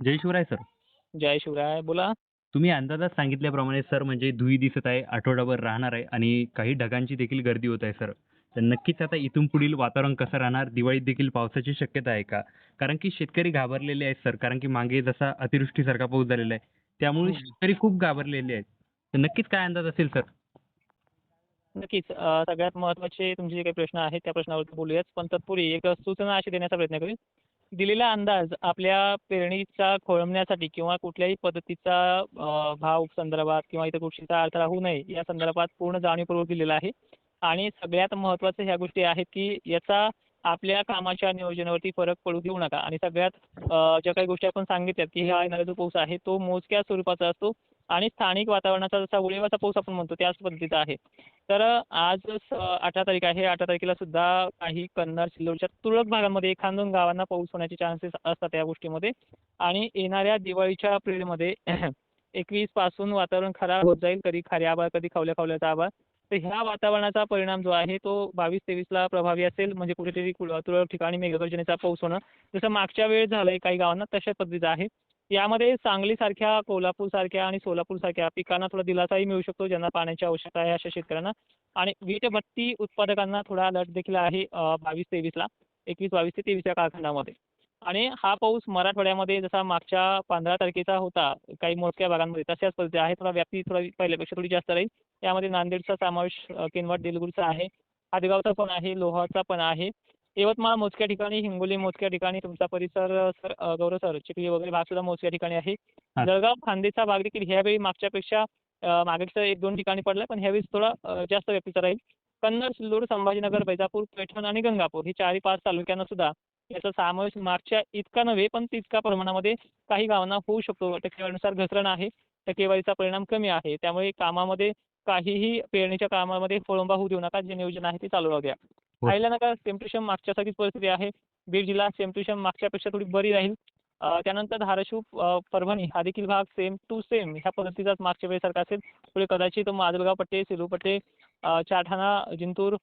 जय Shivrai sir. जय शिवराय. बोला. तुम्ही अंदाजात सांगितल्याप्रमाणे सर म्हणजे धुळी दिसत आहे, आठवडाभर राहणार आहे आणि काही ढगांची देखील गर्दी होत आहे सर. तर नक्कीच आता इथून पुढील वातावरण कसं राहणार? दिवाळीत देखील पावसाची शक्यता आहे का? कारण की शेतकरी घाबरलेले आहेत सर. कारण की मागे जसा अतिवृष्टीसारखा पाऊस झालेला आहे. त्यामुळे हं. शेतकरी खूप घाबरलेले आहेत. तर नक्कीच काय अंदाज असेल सर? नक्कीच. सगळ्यात महत्त्वाचे तुमचे जे काही प्रश्न आहेत त्या प्रश्नावरती बोलूयाच. पण तत्पूर्वी एक सूचना अशी देण्याचा प्रयत्न करेन. दिलेला अंदाज आपल्या पेरणीचा खोळंबण्यासाठी किंवा कुठल्याही पद्धतीचा भाव संदर्भात किंवा इतर गोष्टीचा अडथळा होऊ नये या संदर्भात पूर्ण जाणीवपूर्वक दिलेला आहे. आणि सगळ्यात महत्त्वाचं ह्या गोष्टी आहेत की याचा आपल्या कामाच्या नियोजनावरती फरक पडू देऊ नका. आणि सगळ्यात ज्या काही गोष्टी आपण सांगितल्यात की हा येणारा जो पाऊस आहे तो मोजक्या स्वरूपाचा असतो आणि स्थानिक वातावरणाचा जसा उळीवाचा पाऊस आपण म्हणतो त्याच पद्धतीचा आहे. तर आज अठरा तारीख आहे. 18 तारखेला सुद्धा काही कन्नड, सिल्लोडच्या तुरळक भागांमध्ये 1-2 गावांना पाऊस होण्याचे चान्सेस असतात या गोष्टीमध्ये. आणि येणाऱ्या दिवाळीच्या पिरियडमध्ये 21 पासून वातावरण खराब होत जाईल. कधी खारे आभाळ, कधी खावल्या खावल्याचा आभाळ. तर ह्या वातावरणाचा परिणाम जो आहे तो 22-23 ला प्रभावी असेल. म्हणजे कुठेतरी तुरळक ठिकाणी मेघगर्जनेचा पाऊस होणं. जसं मागच्या वेळेस झालंय काही गावांना तशाच पद्धतीचा आहे. यामध्ये सांगलीसारख्या, कोल्हापूरसारख्या आणि सोलापूरसारख्या पिकांना थोडा दिलासाही मिळू शकतो ज्यांना पाण्याची आवश्यकता आहे अशा शेतकऱ्यांना. आणि वीटभट्टी उत्पादकांना थोडा अलर्ट देखील आहे अ, 22-23 ला. 21, 22 ते 23 या कालखंडामध्ये. आणि हा पाऊस मराठवाड्यामध्ये जसा मागच्या 15 तारखेचा होता काही मोजक्या भागांमध्ये तशाच पद्धती आहे. थोडा व्याप्ती थोडा पहिल्यापेक्षा थोडी जास्त राहील. यामध्ये नांदेडचा समावेश किनवट, देलगुरचा आहे. हादगावचा पण आहे, लोहारचा पण आहे. यवतमाळ मोजक्या ठिकाणी, हिंगोली मोजक्या ठिकाणी, तुमचा परिसर सर गौरव सर चिखली वगैरे भाग सुद्धा मोजक्या ठिकाणी आहे. जळगाव, खान्देशचा भाग देखील ह्यावेळी मागच्यापेक्षा मागेच्या 1-2 ठिकाणी पडलाय पण ह्यावेळेस थोडा जास्त व्याप्तीचा राहील. कन्नड, सिल्लोड, संभाजीनगर, वैजापूर, पैठण आणि गंगापूर ही 4-5 तालुक्यांना सुद्धा याचा समावेश मागच्या इतका नव्हे पण तितका प्रमाणामध्ये काही गावांना होऊ शकतो. टक्केवारीनुसार घसरण आहे. टक्केवारीचा परिणाम कमी आहे. त्यामुळे कामामध्ये काहीही पेरणीच्या कामामध्ये खोळंबा होऊ देऊ नका. जे नियोजन आहे ते चालू राहू द्या. हो. राहिला ना का सेम टू सेम मागच्यासारखीच परिस्थिती आहे. बीड जिल्हा सेम टू सेम मागच्यापेक्षा थोडी बरी राहील. त्यानंतर धाराशिव, परभणी हा देखील भाग सेम टू सेम ह्या पद्धतीचाच मागच्या वेळेसारखा असेल. पुढे कदाचित माजलगाव पट्टे, सेलू पट्टे, चारठाणा, जिंतूर,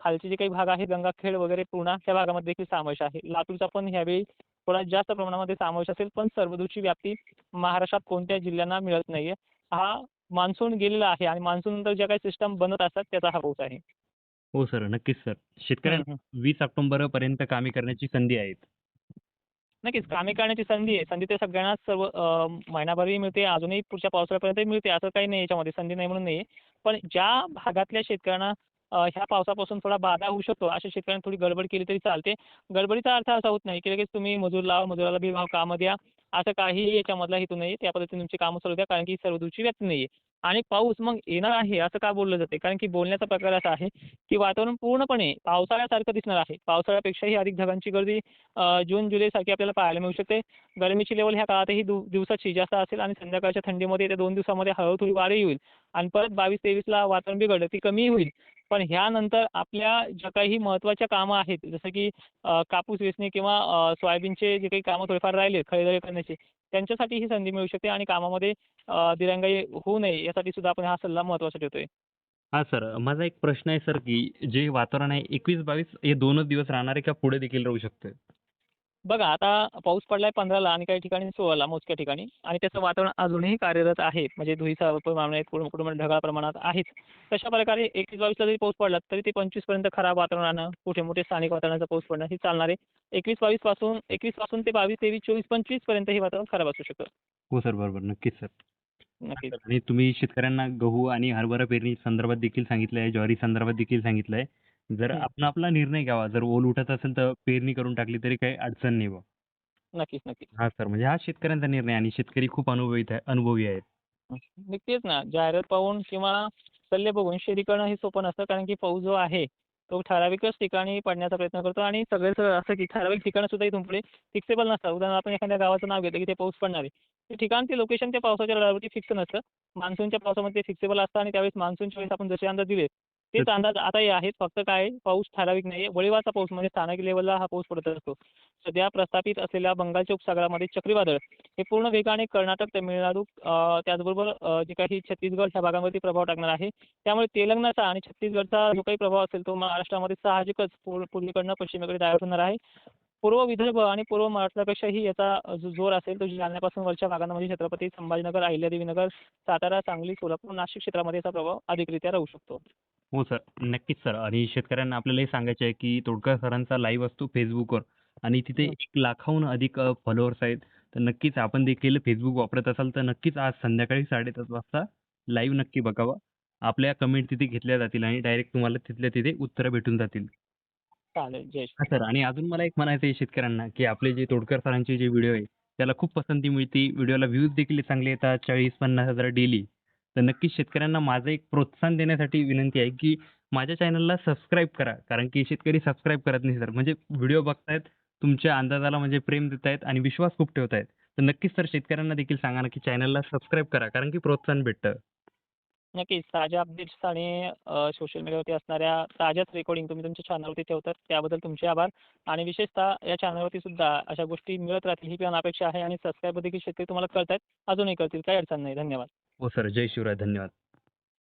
खालचे जे काही भाग आहेत गंगाखेड वगैरे पूर्णा त्या भागामध्ये देखील समावेश आहे. लातूरचा पण ह्यावेळी थोडा जास्त प्रमाणामध्ये समावेश असेल पण सर्वदूरची व्याप्ती महाराष्ट्रात कोणत्या जिल्ह्यांना मिळत नाहीये. हा मान्सून गेलेला आहे आणि मान्सूननंतर ज्या काही सिस्टम बनत असतात त्याचा हा पाऊस आहे. हो सर. नक्कीच सर. हं, शेतकऱ्यांना हं. 20 ऑक्टोबरपर्यंत कामे करण्याची संधी आहे. नक्कीच. कामे करण्याची संधी आहे. संधी तर सगळ्यांनाच सर्व अ, महिनाभरही मिळते. अजूनही पुढच्या पावसाळ्यापर्यंतही मिळते. असं काही नाही याच्यामध्ये संधी नाही म्हणून नाहीये. पण ज्या भागातल्या शेतकऱ्यांना अ, ह्या पावसापासून थोडा बाधा होऊ शकतो अशा शेतकऱ्यांनी थोडी गडबड केली तरी चालते. गडबडीचा अर्थ असा होत नाही की लगेच तुम्ही मजूर लावा, मजुराला बिनभाव कामं द्या. असं काहीही याच्यामधला हेतू नाहीये. त्या पद्धतीने तुमची कामं चालू द्या कारण की सर्वदूरची व्याप्ती नाहीये. आणि पाऊस मग येणार आहे असं का बोललं जाते? कारण की बोलण्याचा प्रकार असा आहे की वातावरण पूर्णपणे पावसाळ्यासारखं दिसणार आहे. पावसाळ्यापेक्षाही अधिक ढगांची गर्दी जून, जुलैसारखी आपल्याला पाहायला मिळू शकते. गरमीची लेवल ह्या काळातही दु दिवसाची जास्त असेल आणि संध्याकाळच्या थंडीमध्ये येत्या दोन दिवसामध्ये हळू थोडी वारे होईल. आणि परत बावीस तेवीसला वातावरण बिघडलं ती कमीही होईल. पण ह्यानंतर आपल्या ज्या काही महत्त्वाच्या कामं आहेत जसं की कापूस वेचणे किंवा सोयाबीनचे जे काही कामं थोडेफार राहिले खळेदळे करण्याचे त्यांच्यासाठी ही संधी मिळू शकते आणि कामामध्ये दिरंगाई होऊ नये यासाठी सुद्धा आपण हा सल्ला महत्त्वाचा ठेवतोय. हा सर. माझा एक प्रश्न आहे सर की जे वातावरण आहे 21-22 हे दोनच दिवस राहणार आहे का पुढे देखील राहू शकते बघा आता पाऊस पडलाय 15 ला आणि काही ठिकाणी 16 ला मोजक्या ठिकाणी आणि त्याचं वातावरण अजूनही कार्यरत आहे. म्हणजे धुळीचा प्रमाण कुठं कुठं ढगाळ प्रमाणात आहेच. तशा प्रकारे 21-22 ला जरी पाऊस पडला तरी ते 25 पर्यंत खराब वातावरण राहणं, कुठे-मोठे स्थानिक वातावरणाचा पाऊस पडणं हे चालणार आहे. 21-22 पासून 21 पासून ते 22-23, 24-25 पर्यंत हे वातावरण खराब असू शकतं. हो सर. बरोबर. नक्कीच सर. नक्कीच. आणि तुम्ही शेतकऱ्यांना गहू आणि हरभरा पेरणी संदर्भात देखील सांगितलं आहे, ज्वारी संदर्भात देखील सांगितलं आहे. जर हं. आपण आपला निर्णय घ्यावा, जर ओल उठत असेल तर पेरणी करून टाकली तरी काही अडचण नाही बुवा. नक्कीच, नक्कीच. हां सर. म्हणजे हा शेतकऱ्यांचा निर्णय आणि शेतकरी खूप अनुभवीत आहे अनुभवी आहेत. तेच ना. जाहिरात पाहून किंवा सल्ले बघून शेती करणं हे सोपं नसतं कारण की पाऊस जो आहे तो ठराविकच ठिकाणी पडण्याचा प्रयत्न करतो आणि सगळेच असं की ठराविक ठिकाणं सुद्धा इथून पुढे फिक्सेबल नसतात. उदाहरणार्थ आपण एखाद्या गावाचं नाव घेतलं की ते पाऊस पडणार आहे. ते ठिकाण ते लोकेशन त्या पावसाच्या फिक्स नसतं. मान्सूनच्या पावसामध्ये ते फिक्सेबल असतं आणि त्यावेळेस मान्सूनच्या वेळेस आपण जसे अंदाज दिले तेच अंदाज आताही आहेत. फक्त काय पाऊस ठराविक नाहीये. वळिवाचा पाऊस म्हणजे स्थानिक लेव्हलला हा पाऊस पडत असतो. सध्या प्रस्थापित असलेल्या बंगालच्या उपसागरामध्ये चक्रीवादळ हे पूर्ण वेगाने कर्नाटक, तामिळनाडू त्याचबरोबर जे काही छत्तीसगड ह्या भागावरती प्रभाव टाकणार आहे. त्यामुळे तेलंगणाचा आणि छत्तीसगडचा जो काही प्रभाव असेल तो महाराष्ट्रामध्ये साहजिकच पूर् पूर्वेकडनं पश्चिमेकडे डायव्हर्ट होणार आहे. पूर्व विदर्भ आणि पूर्व महाराष्ट्रापेक्षाही याचा जो जोर असेल तो जालन्यापासून वरच्या भागांना म्हणजे छत्रपती संभाजीनगर अहिल्यादेवीनगर सातारा सांगली सोलापूर नाशिक क्षेत्रामध्ये याचा प्रभाव अधिकरित्या राहू शकतो हो सर. नक्कीच सर. आणि शेतकऱ्यांना आपल्याला हे सांगायचं आहे की तोडकर सरांचा लाईव्ह असतो फेसबुकवर आणि तिथे हं. एक लाखाहून अधिक फॉलोअर्स आहेत. तर नक्कीच आपण देखील फेसबुक वापरत असाल तर नक्कीच आज संध्याकाळी साडेपाच वाजता लाईव्ह नक्की बघावा. आपल्या कमेंट तिथे घेतल्या जातील आणि डायरेक्ट तुम्हाला तिथल्या तिथे उत्तरं भेटून जातील. चालेल. जय हा सर. आणि अजून मला एक म्हणायचं आहे शेतकऱ्यांना की आपले जे तोडकर सरांचे जे व्हिडिओ आहे त्याला खूप पसंती मिळते. व्हिडिओला व्ह्यूज देखील चांगले येतात. चाळीस पन्नास हजार डेली तर नक्कीच शेतकऱ्यांना माझं एक प्रोत्साहन देण्यासाठी विनंती आहे की माझ्या चॅनलला सबस्क्राईब करा. कारण की शेतकरी सबस्क्राईब करत नाही सर. म्हणजे व्हिडिओ बघतायत तुमच्या अंदाजाला म्हणजे प्रेम देत आहेत आणि विश्वास खूप ठेवत आहेत तर नक्कीच सर शेतकऱ्यांना देखील सांगा ना की चॅनलला सबस्क्राईब करा. कारण की प्रोत्साहन भेटतं. नक्कीच. ताज्या अपडेट्स आणि सोशल मीडियावरती असणाऱ्या ताज्याच रेकॉर्डिंग तुम्ही तुमच्या चॅनलवरती ठेवतात. त्याबद्दल तुमचे आभार. आणि विशेषतः या चॅनलवरती सुद्धा अशा गोष्टी मिळत राहतील ही पण अपेक्षा आहे आणि सबस्क्राईब देखील शेतकरी तुम्हाला कळतायत. अजूनही करतील काही अडचण नाही. धन्यवाद. हो सर. जय शिवराय. धन्यवाद.